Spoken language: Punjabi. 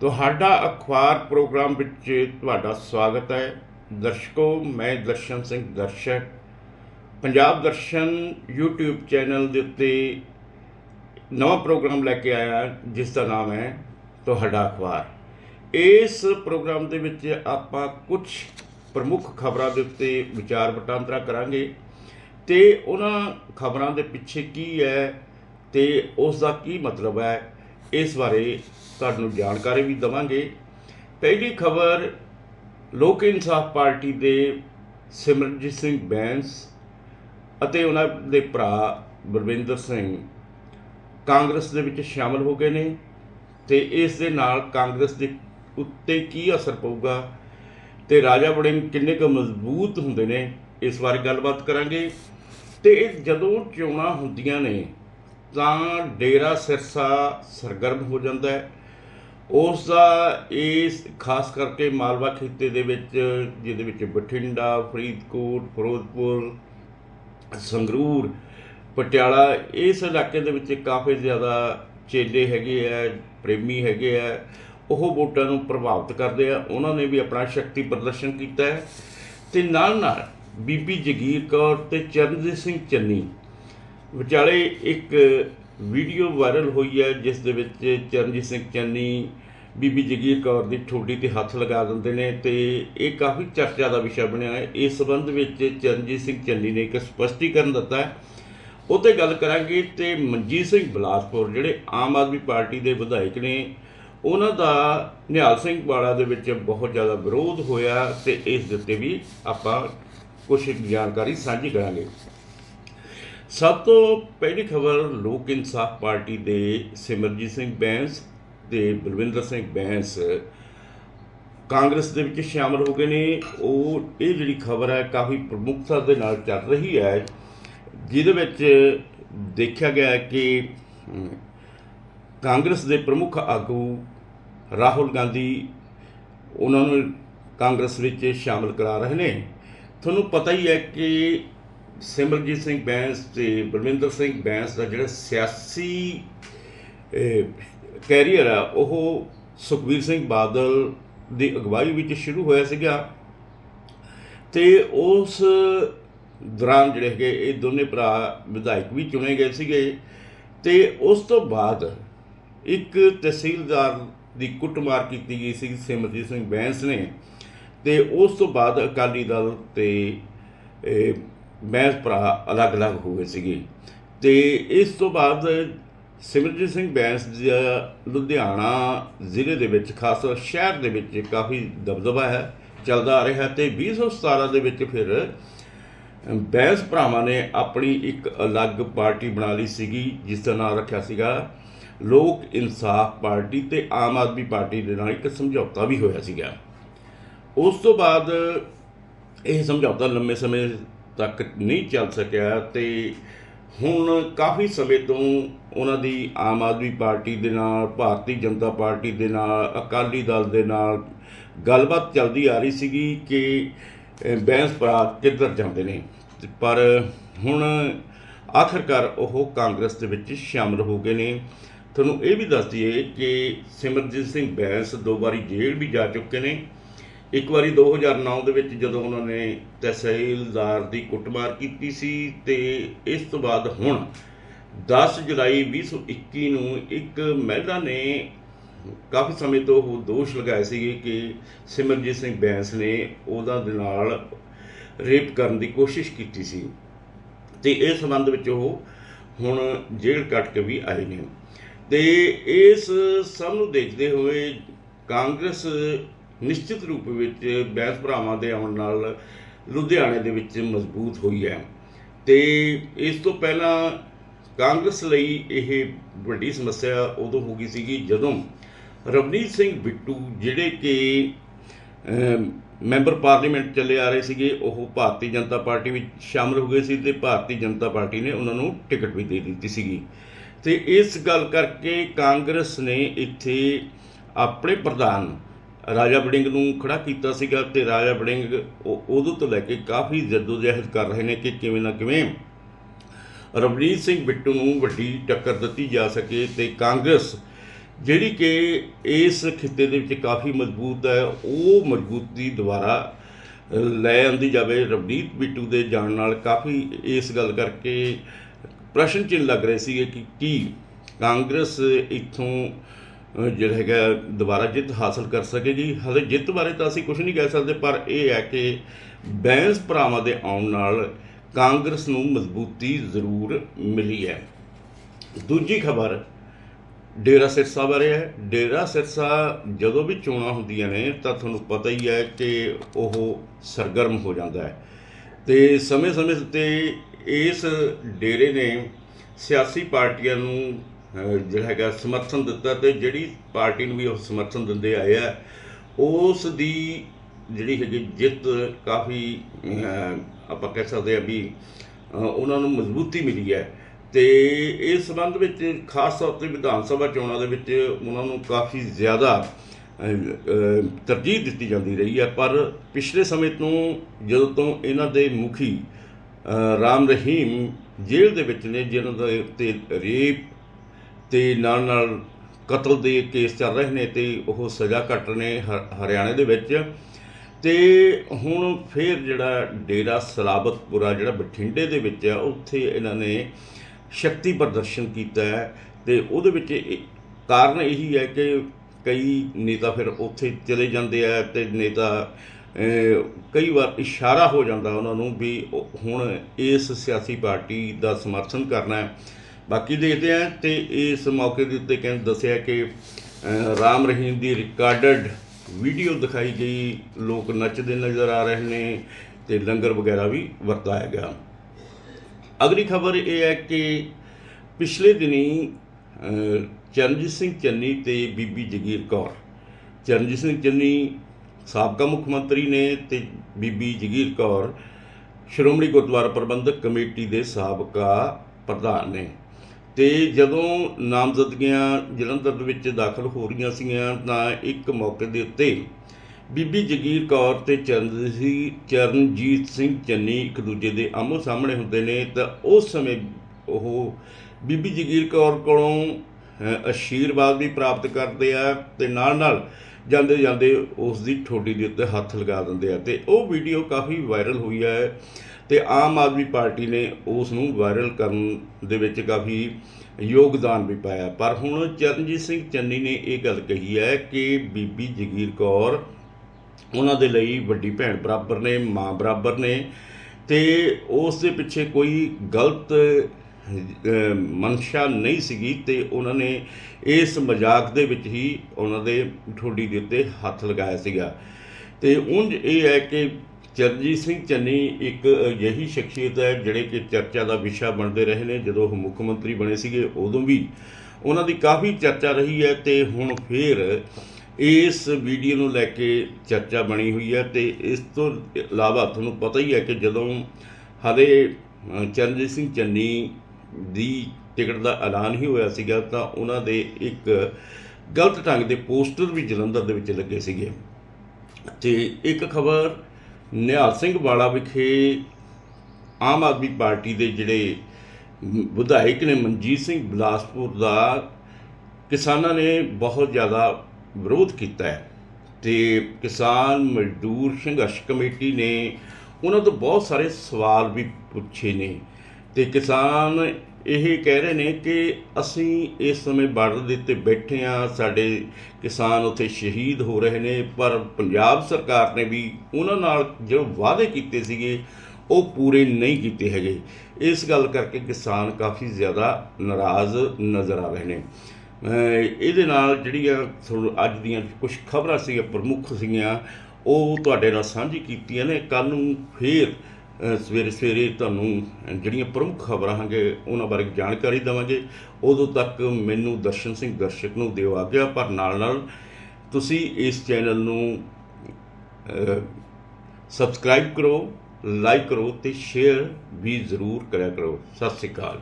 ਤੁਹਾਡਾ ਅਖਬਾਰ ਪ੍ਰੋਗਰਾਮ ਵਿੱਚ ਤੁਹਾਡਾ ਸਵਾਗਤ ਹੈ। ਦਰਸ਼ਕੋ, ਮੈਂ ਦਰਸ਼ਨ ਸਿੰਘ ਦਰਸ਼ਕ। ਪੰਜਾਬ ਦਰਸ਼ਨ YouTube ਚੈਨਲ ਦੇ ਉੱਤੇ ਨਵਾਂ ਪ੍ਰੋਗਰਾਮ ਲੈ ਕੇ ਆਇਆ, ਜਿਸ ਦਾ ਨਾਮ ਹੈ ਤੁਹਾਡਾ ਅਖਬਾਰ। ਇਸ ਪ੍ਰੋਗਰਾਮ ਦੇ ਵਿੱਚ ਆਪਾਂ ਕੁਝ ਪ੍ਰਮੁੱਖ ਖਬਰਾਂ ਦੇ ਉੱਤੇ ਵਿਚਾਰ ਵਟਾਂਦਰਾ ਕਰਾਂਗੇ ਤੇ ਉਹਨਾਂ ਖਬਰਾਂ ਦੇ ਪਿੱਛੇ ਕੀ ਹੈ ਤੇ ਉਸ ਦਾ ਕੀ ਮਤਲਬ ਹੈ ਇਸ ਬਾਰੇ ਤੁਹਾਨੂੰ ਜਾਣਕਾਰੀ ਵੀ ਦਵਾਂਗੇ। ਪਹਿਲੀ ਖਬਰ, ਲੋਕ ਇਨਸਾਫ ਪਾਰਟੀ ਦੇ ਸਿਮਰਨਜੀਤ ਸਿੰਘ ਬੈਂਸ ਅਤੇ ਉਹਨਾਂ ਦੇ ਭਰਾ ਬਲਵਿੰਦਰ ਸਿੰਘ ਕਾਂਗਰਸ ਦੇ ਵਿੱਚ ਸ਼ਾਮਲ ਹੋ ਗਏ ਨੇ ਤੇ ਇਸ ਦੇ ਨਾਲ ਕਾਂਗਰਸ ਦੇ ਉੱਤੇ ਕੀ ਅਸਰ ਪਊਗਾ ਤੇ ਰਾਜਾ ਵੜਿੰਗ ਕਿੰਨੇ ਕੁ ਮਜ਼ਬੂਤ ਹੁੰਦੇ ਨੇ, ਇਸ ਬਾਰੇ ਗੱਲਬਾਤ ਕਰਾਂਗੇ। ਤੇ ਇਹ ਜਦੋਂ ਚੋਣਾਂ ਹੁੰਦੀਆਂ ਨੇ ਤਾਂ ਡੇਰਾ ਸਿਰਸਾ ਸਰਗਰਮ ਹੋ ਜਾਂਦਾ ਹੈ। ਉਸ ਦਾ ਇਸ ਖਾਸ ਕਰਕੇ ਮਾਲਵਾ ਖਿੱਤੇ ਦੇ ਵਿੱਚ, ਜਿਹਦੇ ਵਿੱਚ ਬਠਿੰਡਾ, ਫਰੀਦਕੋਟ, ਫਿਰੋਜ਼ਪੁਰ, ਸੰਗਰੂਰ, ਪਟਿਆਲਾ, ਇਸ ਇਲਾਕੇ ਦੇ ਵਿੱਚ ਕਾਫੀ ਜ਼ਿਆਦਾ ਚੇਲੇ ਹੈਗੇ ਆ, ਪ੍ਰੇਮੀ ਹੈਗੇ ਆ। ਉਹ ਵੋਟਾਂ ਨੂੰ ਪ੍ਰਭਾਵਿਤ ਕਰਦੇ ਆ। ਉਹਨਾਂ ਨੇ ਵੀ ਆਪਣਾ ਸ਼ਕਤੀ ਪ੍ਰਦਰਸ਼ਨ ਕੀਤਾ ਹੈ। ਤੇ ਨਾਲ ਨਾਲ ਬੀਬੀ ਜਗੀਰ ਕੌਰ ਤੇ ਚਰਨਜੀਤ ਸਿੰਘ ਚੰਨੀ ਵਿਚਾਲੇ ਇੱਕ ਵੀਡੀਓ ਵਾਇਰਲ ਹੋਈ ਹੈ, ਜਿਸ ਦੇ ਵਿੱਚ ਚਰਨਜੀਤ ਸਿੰਘ ਚੰਨੀ, ਬੀਬੀ ਜਗੀਰ ਕੌਰ ਦੀ ਠੋਡੀ ਤੇ ਹੱਥ ਲਗਾ ਦਿੰਦੇ ਨੇ ਤੇ ਇਹ ਕਾਫੀ ਚਰਚਾ ਦਾ ਵਿਸ਼ਾ ਬਣਿਆ ਹੈ। ਇਸ ਸੰਬੰਧ ਵਿੱਚ ਚਰਨਜੀਤ ਸਿੰਘ ਚੰਨੀ ਨੇ ਇੱਕ ਸਪਸ਼ਟੀਕਰਨ ਦਿੱਤਾ ਹੈ। ਉਹ ਤੇ ਗੱਲ ਕਰਾਂਗੇ ਤੇ ਮਨਜੀਤ ਸਿੰਘ ਬਲਾਸਪੁਰ, ਜਿਹੜੇ ਆਮ ਆਦਮੀ ਪਾਰਟੀ ਦੇ ਵਿਧਾਇਕ ਨੇ, ਉਹਨਾਂ ਦਾ ਨਿਹਾਲ ਸਿੰਘ ਵਾਲਾ ਦੇ ਵਿੱਚ ਬਹੁਤ ਜ਼ਿਆਦਾ ਵਿਰੋਧ ਹੋਇਆ ਤੇ ਇਸ ਦੇ ਉੱਤੇ ਵੀ ਆਪਾਂ ਕੁਝ ਜਾਣਕਾਰੀ ਸਾਂਝੀ ਕਰਾਂਗੇ। ਸਭ ਤੋਂ ਪਹਿਲੀ ਖਬਰ ਲੋਕ ਇਨਸਾਫ ਪਾਰਟੀ ਦੇ ਸਿਮਰਜੀਤ ਸਿੰਘ ਬੈਂਸ ਤੇ ਬਲਵਿੰਦਰ ਸਿੰਘ ਬੈਂਸ ਕਾਂਗਰਸ ਦੇ ਵਿੱਚ ਸ਼ਾਮਲ ਹੋ ਗਏ ਨੇ। ਉਹ, ਇਹ ਜਿਹੜੀ ਖਬਰ ਹੈ, ਕਾਫੀ ਪ੍ਰਮੁੱਖਤਾ ਦੇ ਨਾਲ ਚੱਲ ਰਹੀ ਹੈ, ਜਿਹਦੇ ਵਿੱਚ ਦੇਖਿਆ ਗਿਆ ਕਿ ਕਾਂਗਰਸ ਦੇ ਪ੍ਰਮੁੱਖ ਆਗੂ ਰਾਹੁਲ ਗਾਂਧੀ ਉਹਨਾਂ ਨੂੰ ਕਾਂਗਰਸ ਵਿੱਚ ਸ਼ਾਮਲ ਕਰਾ ਰਹੇ ਨੇ। ਤੁਹਾਨੂੰ ਪਤਾ ਹੀ ਹੈ ਕਿ ਸਿਮਰਜੀਤ ਸਿੰਘ ਬੈਂਸ ਤੇ ਬਲਵਿੰਦਰ ਸਿੰਘ ਬੈਂਸ ਦਾ ਜਿਹੜਾ ਸਿਆਸੀ ਕੈਰੀਅਰ ਆ, ਉਹ ਸੁਖਬੀਰ ਸਿੰਘ ਬਾਦਲ ਦੀ ਅਗਵਾਈ ਵਿੱਚ ਸ਼ੁਰੂ ਹੋਇਆ ਸੀਗਾ ਤੇ ਉਸ ਦੌਰਾਨ ਜਿਹੜੇ ਹੈਗੇ, ਇਹ ਦੋਨੇ ਭਰਾ ਵਿਧਾਇਕ ਵੀ ਚੁਣੇ ਗਏ ਸੀਗੇ ਤੇ ਉਸ ਤੋਂ ਬਾਅਦ ਇੱਕ ਤਹਿਸੀਲਦਾਰ ਦੀ ਕੁੱਟਮਾਰ ਕੀਤੀ ਗਈ ਸੀ ਸਿਮਰਜੀਤ ਸਿੰਘ ਬੈਂਸ ਨੇ ਤੇ ਉਸ ਤੋਂ ਬਾਅਦ ਅਕਾਲੀ ਦਲ ਤੇ ਬੈਂਸ ਭਰਾ ਅਲੱਗ-ਅਲੱਗ ਹੋ ਗਏ ਸੀਗੇ। ਤੇ ਇਸ ਤੋਂ ਬਾਅਦ ਸਿਮਰਜੀਤ ਸਿੰਘ ਬੈਂਸ ਦਾ ਲੁਧਿਆਣਾ ਜ਼ਿਲ੍ਹੇ ਦੇ ਵਿੱਚ, ਖਾਸ ਤੌਰ ਸ਼ਹਿਰ ਦੇ ਵਿੱਚ ਕਾਫੀ ਦਬਦਬਾ ਹੈ, ਚੱਲਦਾ ਆ ਰਿਹਾ ਤੇ 2017 ਦੇ ਵਿੱਚ ਫਿਰ ਬੈਂਸ ਭਰਾਵਾਂ ਨੇ ਆਪਣੀ ਇੱਕ ਅਲੱਗ ਪਾਰਟੀ ਬਣਾ ਲਈ ਸੀਗੀ, ਜਿਸ ਦਾ ਨਾਮ ਰੱਖਿਆ ਸੀਗਾ ਲੋਕ ਇਨਸਾਫ ਪਾਰਟੀ ਤੇ ਆਮ ਆਦਮੀ ਪਾਰਟੀ ਦੇ ਨਾਲ ਇੱਕ ਸਮਝੌਤਾ ਵੀ ਹੋਇਆ ਸੀਗਾ। ਉਸ ਤੋਂ ਬਾਅਦ ਇਹ ਸਮਝੌਤਾ ਲੰਮੇ ਸਮੇਂ ਤੱਕ ਨਹੀਂ ਚੱਲ ਸਕਿਆ ਤੇ ਹੁਣ ਕਾਫੀ ਸਮੇਂ ਤੋਂ ਉਹਨਾਂ ਦੀ ਆਮ ਆਦਮੀ ਪਾਰਟੀ ਦੇ ਨਾਲ, ਭਾਰਤੀ ਜਨਤਾ ਪਾਰਟੀ ਦੇ ਨਾਲ, ਅਕਾਲੀ ਦਲ ਦੇ ਨਾਲ ਗੱਲਬਾਤ ਚੱਲਦੀ ਆ ਰਹੀ ਸੀਗੀ ਕਿ ਬੈਂਸ ਭਰਾ ਕਿੱਧਰ ਜਾਂਦੇ ਨੇ। ਪਰ ਹੁਣ ਆਖਰਕਾਰ ਉਹ ਕਾਂਗਰਸ ਦੇ ਵਿੱਚ ਸ਼ਾਮਲ ਹੋ ਗਏ ਨੇ। ਤੁਹਾਨੂੰ ਇਹ ਵੀ ਦੱਸ ਦਈਏ ਕਿ ਸਿਮਰਜੀਤ ਸਿੰਘ ਬੈਂਸ ਦੋ ਵਾਰੀ ਜੇਲ੍ਹ ਵੀ ਜਾ ਚੁੱਕੇ ਨੇ। ਇੱਕ ਵਾਰੀ 2009 ਦੇ ਵਿੱਚ ਜਦੋਂ ਉਹਨਾਂ ਨੇ ਤਹਿਸੀਲਦਾਰ ਦੀ ਕੁੱਟਮਾਰ ਕੀਤੀ ਸੀ ਤੇ ਇਸ ਤੋਂ ਬਾਅਦ ਹੁਣ 10 ਜੁਲਾਈ 2021 ਨੂੰ ਇੱਕ ਮਹਿਲਾ ਨੇ ਕਾਫੀ ਸਮੇਂ ਤੋਂ ਉਹ ਦੋਸ਼ ਲਗਾਏ ਸੀਗੇ ਕਿ ਸਿਮਰਜੀਤ ਸਿੰਘ ਬੈਂਸ ਨੇ ਉਹਦਾ ਦੇ ਨਾਲ ਰੇਪ ਕਰਨ ਦੀ ਕੋਸ਼ਿਸ਼ ਕੀਤੀ ਸੀ ਤੇ ਇਸ ਸੰਬੰਧ ਵਿੱਚ ਉਹ ਹੁਣ ਜੇਲ੍ਹ ਕੱਟ ਕੇ ਵੀ ਆਏ ਨੇ। ਤੇ ਇਸ ਸਭ ਨੂੰ ਦੇਖਦੇ ਹੋਏ ਕਾਂਗਰਸ ਨਿਸ਼ਚਿਤ ਰੂਪ ਵਿੱਚ ਬੈਂਸ ਭਰਾਵਾਂ ਦੇ ਆਉਣ ਨਾਲ ਲੁਧਿਆਣੇ ਦੇ ਵਿੱਚ ਮਜ਼ਬੂਤ ਹੋਈ ਹੈ। ਤੇ ਇਸ ਤੋਂ ਪਹਿਲਾਂ ਕਾਂਗਰਸ ਲਈ ਇਹ ਵੱਡੀ ਸਮੱਸਿਆ ਉਦੋਂ ਹੋ ਗਈ ਸੀਗੀ ਜਦੋਂ ਰਵਨੀਤ ਸਿੰਘ ਬਿੱਟੂ ਜਿਹੜੇ ਕਿ ਮੈਂਬਰ ਪਾਰਲੀਮੈਂਟ ਚੱਲੇ ਆ ਰਹੇ ਸੀਗੇ, ਉਹ ਭਾਰਤੀ ਜਨਤਾ ਪਾਰਟੀ ਵਿੱਚ ਸ਼ਾਮਲ ਹੋ ਗਏ ਸੀ ਤੇ ਭਾਰਤੀ ਜਨਤਾ ਪਾਰਟੀ ਨੇ ਉਹਨਾਂ ਨੂੰ ਟਿਕਟ ਵੀ ਦੇ ਦਿੱਤੀ ਸੀਗੀ। ਤੇ ਇਸ ਗੱਲ ਕਰਕੇ ਕਾਂਗਰਸ ਨੇ ਇੱਥੇ ਆਪਣੇ ਪ੍ਰਧਾਨ ਰਾਜਾ ਬੜਿੰਗ ਨੂੰ ਖੜਾ ਕੀਤਾ ਸੀਗਾ ਤੇ ਰਾਜਾ ਬੜਿੰਗ ਉਹ- ਉਦੋਂ ਤੋਂ ਲੈ ਕੇ ਕਾਫੀ ਜਦੋਜਹਿਦ ਕਰ ਰਹੇ ਨੇ ਕਿ ਕਿਵੇਂ ਨਾ ਕਿਵੇਂ ਰਵਨੀਤ ਸਿੰਘ ਬਿੱਟੂ ਨੂੰ ਵੱਡੀ ਟੱਕਰ ਦਿੱਤੀ ਜਾ ਸਕੇ ਤੇ ਕਾਂਗਰਸ ਜਿਹੜੀ ਕਿ ਇਸ ਖਿੱਤੇ ਦੇ ਵਿੱਚ ਕਾਫੀ ਮਜ਼ਬੂਤ ਹੈ, ਉਹ ਮਜ਼ਬੂਤੀ ਦੁਬਾਰਾ ਲੈ ਆਂਦੀ ਜਾਵੇ। ਰਵਨੀਤ ਬਿੱਟੂ ਦੇ ਜਾਣ ਨਾਲ ਕਾਫੀ ਇਸ ਗੱਲ ਕਰਕੇ ਪ੍ਰਸ਼ਨ ਚਿੰਨ੍ਹ ਲੱਗ ਰਹੇ ਸੀਗੇ ਕਿ ਕੀ ਕਾਂਗਰਸ ਇੱਥੋਂ ਜਿਹੜਾ ਹੈਗਾ ਦੁਬਾਰਾ ਜਿੱਤ ਹਾਸਲ ਕਰ ਸਕੇਗੀ ਹਲੇ ਜਿੱਤ ਬਾਰੇ ਤਾਂ ਅਸੀਂ ਕੁਝ ਨਹੀਂ ਕਹਿ ਸਕਦੇ, ਪਰ ਇਹ ਹੈ ਕਿ ਬੈਂਸ ਭਰਾਵਾਂ ਦੇ ਆਉਣ ਨਾਲ ਕਾਂਗਰਸ ਨੂੰ ਮਜ਼ਬੂਤੀ ਜ਼ਰੂਰ ਮਿਲੀ ਹੈ। ਦੂਜੀ ਖਬਰ, ਡੇਰਾ ਸਿਰਸਾ ਬਾਰੇ ਹੈ। ਡੇਰਾ ਸਿਰਸਾ ਜਦੋਂ ਵੀ ਚੋਣਾਂ ਹੁੰਦੀਆਂ ਨੇ, ਤਾਂ ਤੁਹਾਨੂੰ ਪਤਾ ਹੀ ਹੈ ਕਿ ਉਹ ਸਰਗਰਮ ਹੋ ਜਾਂਦਾ ਹੈ। ਤੇ ਸਮੇਂ-ਸਮੇਂ ਤੇ ਇਸ ਡੇਰੇ ਨੇ ਸਿਆਸੀ ਪਾਰਟੀਆਂ ਨੂੰ ਜਿਹੜਾ ਹੈਗਾ ਸਮਰਥਨ ਦਿੱਤਾ ਤੇ ਜਿਹੜੀ ਪਾਰਟੀ ਨੂੰ ਵੀ ਉਹ ਸਮਰਥਨ ਦਿੰਦੇ ਆਏ ਆ, ਉਸ ਦੀ ਜਿਹੜੀ ਹੈਗੀ ਜਿੱਤ ਕਾਫੀ ਆਪਾਂ ਕਹਿ ਸਕਦੇ ਆ ਵੀ ਉਹਨਾਂ ਨੂੰ ਮਜ਼ਬੂਤੀ ਮਿਲੀ ਹੈ ਤੇ ਇਸ ਸੰਬੰਧ ਵਿੱਚ ਖਾਸ ਤੌਰ ਤੇ ਵਿਧਾਨ ਸਭਾ ਚੋਣਾਂ ਦੇ ਵਿੱਚ ਉਹਨਾਂ ਨੂੰ ਕਾਫੀ ਜ਼ਿਆਦਾ ਤਰਜੀਹ ਦਿੱਤੀ ਜਾਂਦੀ ਰਹੀ ਹੈ। ਪਰ ਪਿਛਲੇ ਸਮੇਂ ਤੋਂ ਜਦੋਂ ਤੋਂ ਇਹਨਾਂ ਦੇ ਮੁਖੀ ਰਾਮ ਰਹੀਮ ਜੇਲ੍ਹ ਦੇ ਵਿੱਚ ਨੇ, ਜਿਨ੍ਹਾਂ ਦੇ ਉੱਤੇ ਰੇਪ ਤੇ ਨਾਲ ਨਾਲ ਕਤਲ ਦੇ ਕੇਸ ਚੱਲ ਰਹੇ ਨੇ ਤੇ ਉਹ ਸਜ਼ਾ ਕੱਟ ਰਹੇ ਨੇ ਹ- ਹਰਿਆਣੇ ਦੇ ਵਿੱਚ। ਤੇ ਹੁਣ ਫਿਰ ਜਿਹੜਾ ਡੇਰਾ ਸਲਾਬਤਪੁਰਾ, ਜਿਹੜਾ ਬਠਿੰਡੇ ਦੇ ਵਿੱਚ ਆ, ਉੱਥੇ ਇਹਨਾਂ ਨੇ ਸ਼ਕਤੀ ਪ੍ਰਦਰਸ਼ਨ ਕੀਤਾ ਹੈ ਤੇ ਉਹਦੇ ਵਿੱਚ ਕਾਰਨ ਇਹੀ ਹੈ ਕਿ ਕਈ ਨੇਤਾ ਫਿਰ ਉੱਥੇ ਚਲੇ ਜਾਂਦੇ ਆ ਤੇ ਨੇਤਾ ਕਈ ਵਾਰ ਇਸ਼ਾਰਾ ਹੋ ਜਾਂਦਾ ਉਹਨਾਂ ਨੂੰ ਵੀ ਉਹ ਹੁਣ ਇਸ ਸਿਆਸੀ ਪਾਰਟੀ ਦਾ ਸਮਰਥਨ ਕਰਨਾ ਹੈ। ਬਾਕੀ ਦੇਖਦੇ ਆ ਤੇ ਇਸ ਮੌਕੇ ਦੇ ਉੱਤੇ ਕਹਿੰਦੇ ਦੱਸਿਆ ਕਿ ਰਾਮ ਰਹੀਮ ਦੀ ਰਿਕਾਰਡਡ ਵੀਡੀਓ ਦਿਖਾਈ ਗਈ। ਲੋਕ ਨੱਚਦੇ ਨਜ਼ਰ ਆ ਰਹੇ ਨੇ ਤੇ ਲੰਗਰ ਵਗੈਰਾ ਵੀ ਵਰਤਾਇਆ ਗਿਆ। ਅਗਲੀ ਖਬਰ ਇਹ ਹੈ ਕਿ ਪਿਛਲੇ ਦਿਨੀ ਚਰਨਜੀਤ ਸਿੰਘ ਚੰਨੀ ਤੇ ਬੀਬੀ ਜਗੀਰ ਕੌਰ। ਚਰਨਜੀਤ ਸਿੰਘ ਚੰਨੀ ਸਾਬਕਾ ਮੁੱਖ ਮੰਤਰੀ ਨੇ ਤੇ ਬੀਬੀ ਜਗੀਰ ਕੌਰ ਸ਼੍ਰੋਮਣੀ ਗੁਰਦੁਆਰਾ ਪ੍ਰਬੰਧਕ ਕਮੇਟੀ ਦੇ ਸਾਬਕਾ ਪ੍ਰਧਾਨ ਨੇ। ਤੇ ਜਦੋਂ ਨਾਮਜ਼ਦਗੀਆਂ ਜਲੰਧਰ ਦੇ ਵਿੱਚ ਦਾਖਲ ਹੋ ਰਹੀਆਂ ਸੀਗੀਆਂ, ਤਾਂ ਇੱਕ ਮੌਕੇ ਦੇ ਉੱਤੇ ਬੀਬੀ ਜਗੀਰ ਕੌਰ ਤੇ ਚਰਨਜੀਤ ਸਿੰਘ ਚਰਨਜੀਤ ਸਿੰਘ ਚੰਨੀ ਇੱਕ ਦੂਜੇ ਦੇ ਆਮੋ ਸਾਹਮਣੇ ਹੁੰਦੇ ਨੇ, ਤਾਂ ਉਸ ਸਮੇਂ ਉਹ ਬੀਬੀ ਜਗੀਰ ਕੌਰ ਕੋਲੋਂ ਆਸ਼ੀਰਵਾਦ ਵੀ ਪ੍ਰਾਪਤ ਕਰਦੇ ਆ ਤੇ ਨਾਲ ਨਾਲ ਜਾਂਦੇ ਜਾਂਦੇ ਉਸ ਦੀ ਠੋਡੀ ਦੇ ਉੱਤੇ ਹੱਥ ਲਗਾ ਦਿੰਦੇ ਆ ਤੇ ਉਹ ਵੀਡੀਓ ਕਾਫੀ ਵਾਇਰਲ ਹੋਈ ਹੈ ਤੇ ਆਮ ਆਦਮੀ ਪਾਰਟੀ ਨੇ ਉਸ ਨੂੰ ਵਾਇਰਲ ਕਰਨ ਦੇ ਵਿੱਚ ਕਾਫੀ ਯੋਗਦਾਨ ਵੀ ਪਾਇਆ। ਪਰ ਹੁਣ ਚਰਨਜੀਤ ਸਿੰਘ ਚੰਨੀ ਨੇ ਇਹ ਗੱਲ ਕਹੀ ਹੈ ਕਿ ਬੀਬੀ ਜਗੀਰ ਕੌਰ ਉਹਨਾਂ ਦੇ ਲਈ ਵੱਡੀ ਭੈਣ ਬਰਾਬਰ ਨੇ, ਮਾਂ ਬਰਾਬਰ ਨੇ ਤੇ ਉਸ ਦੇ ਪਿੱਛੇ ਕੋਈ ਗਲਤ ਮਨਸ਼ਾ ਨਹੀਂ ਸੀਗੀ ਤੇ ਉਹਨਾਂ ਨੇ ਇਸ ਮਜ਼ਾਕ ਦੇ ਵਿੱਚ ਹੀ ਉਹਨਾਂ ਦੇ ਠੋਡੀ ਦੇ ਉੱਤੇ ਹੱਥ ਲਗਾਇਆ ਸੀਗਾ। ਤੇ ਉਂਝ ਇਹ ਹੈ ਕਿ ਚਰਨਜੀਤ ਸਿੰਘ ਚੰਨੀ ਇੱਕ ਅਜਿਹੀ ਸ਼ਖਸੀਅਤ ਹੈ ਜਿਹੜੇ ਕਿ ਚਰਚਾ ਦਾ ਵਿਸ਼ਾ ਬਣਦੇ ਰਹੇ ਨੇ, ਜਦੋਂ ਉਹ ਮੁੱਖ ਮੰਤਰੀ ਬਣੇ ਸੀਗੇ, ਉਦੋਂ ਵੀ ਉਹਨਾਂ ਦੀ ਕਾਫੀ ਚਰਚਾ ਰਹੀ ਹੈ ਤੇ ਹੁਣ ਫੇਰ ਇਸ ਵੀਡੀਓ ਨੂੰ ਲੈ ਕੇ ਚਰਚਾ ਬਣੀ ਹੋਈ ਹੈ ਤੇ ਇਸ ਤੋਂ ਇਲਾਵਾ ਤੁਹਾਨੂੰ ਪਤਾ ਹੀ ਹੈ ਕਿ ਜਦੋਂ ਹਾਲੇ ਚਰਨਜੀਤ ਸਿੰਘ ਚੰਨੀ ਦੀ ਟਿਕਟ ਦਾ ਐਲਾਨ ਹੀ ਹੋਇਆ ਸੀਗਾ, ਤਾਂ ਉਹਨਾਂ ਦੇ ਇੱਕ ਗਲਤ ਢੰਗ ਦੇ ਪੋਸਟਰ ਵੀ ਜਲੰਧਰ ਦੇ ਵਿੱਚ ਲੱਗੇ ਸੀਗੇ। ਤੇ ਇੱਕ ਖਬਰ ਨਿਹਾਲ ਸਿੰਘ ਵਾਲਾ ਵਿਖੇ ਆਮ ਆਦਮੀ ਪਾਰਟੀ ਦੇ ਜਿਹੜੇ ਵਿਧਾਇਕ ਨੇ ਮਨਜੀਤ ਸਿੰਘ ਬਿਲਾਸਪੁਰ ਦਾ, ਕਿਸਾਨਾਂ ਨੇ ਬਹੁਤ ਜ਼ਿਆਦਾ ਵਿਰੋਧ ਕੀਤਾ ਹੈ। ਤੇ ਕਿਸਾਨ ਮਜ਼ਦੂਰ ਸੰਘਰਸ਼ ਕਮੇਟੀ ਨੇ ਉਹਨਾਂ ਤੋਂ ਬਹੁਤ ਸਾਰੇ ਸਵਾਲ ਵੀ ਪੁੱਛੇ ਨੇ। ਤੇ ਕਿਸਾਨ ਇਹ ਕਹਿ ਰਹੇ ਨੇ ਕਿ ਅਸੀਂ ਇਸ ਸਮੇਂ ਬਾਰਡਰ ਦੇ ਉੱਤੇ ਬੈਠੇ ਆ ਸਾਡੇ ਕਿਸਾਨ ਉੱਥੇ ਸ਼ਹੀਦ ਹੋ ਰਹੇ ਨੇ, ਪਰ ਪੰਜਾਬ ਸਰਕਾਰ ਨੇ ਵੀ ਉਹਨਾਂ ਨਾਲ ਜੋ ਵਾਅਦੇ ਕੀਤੇ ਸੀਗੇ, ਉਹ ਪੂਰੇ ਨਹੀਂ ਕੀਤੇ ਹੈਗੇ। ਇਸ ਗੱਲ ਕਰਕੇ ਕਿਸਾਨ ਕਾਫੀ ਜ਼ਿਆਦਾ ਨਾਰਾਜ਼ ਨਜ਼ਰ ਆ ਰਹੇ ਨੇ। ਇਹਦੇ ਨਾਲ ਜਿਹੜੀਆਂ ਤੁਹਾਨੂੰ ਅੱਜ ਦੀਆਂ ਕੁਝ ਖਬਰਾਂ ਸੀਗੀਆਂ, ਪ੍ਰਮੁੱਖ ਸੀਗੀਆਂ, ਉਹ ਤੁਹਾਡੇ ਨਾਲ ਸਾਂਝੀ ਕੀਤੀਆਂ ਨੇ। ਕੱਲ ਨੂੰ ਫੇਰ ਸਵੇਰੇ ਸਵੇਰੇ ਤੁਹਾਨੂੰ ਜਿਹੜੀਆਂ ਪ੍ਰਮੁੱਖ ਖਬਰਾਂ ਹਨਗੇ ਉਹਨਾਂ ਬਾਰੇ ਜਾਣਕਾਰੀ ਦੇਵਾਂਗੇ। ਉਦੋਂ ਤੱਕ ਮੈਨੂੰ ਦਰਸ਼ਨ ਸਿੰਘ ਦਰਸ਼ਕ ਨੂੰ ਦਿਓ ਆ ਗਿਆ ਪਰ ਨਾਲ ਨਾਲ ਤੁਸੀਂ ਇਸ ਚੈਨਲ ਨੂੰ ਸਬਸਕ੍ਰਾਈਬ ਕਰੋ, ਲਾਈਕ ਕਰੋ ਤੇ ਸ਼ੇਅਰ ਵੀ ਜ਼ਰੂਰ ਕਰਿਆ ਕਰੋ। ਸਤਿ ਸ਼੍ਰੀ ਅਕਾਲ।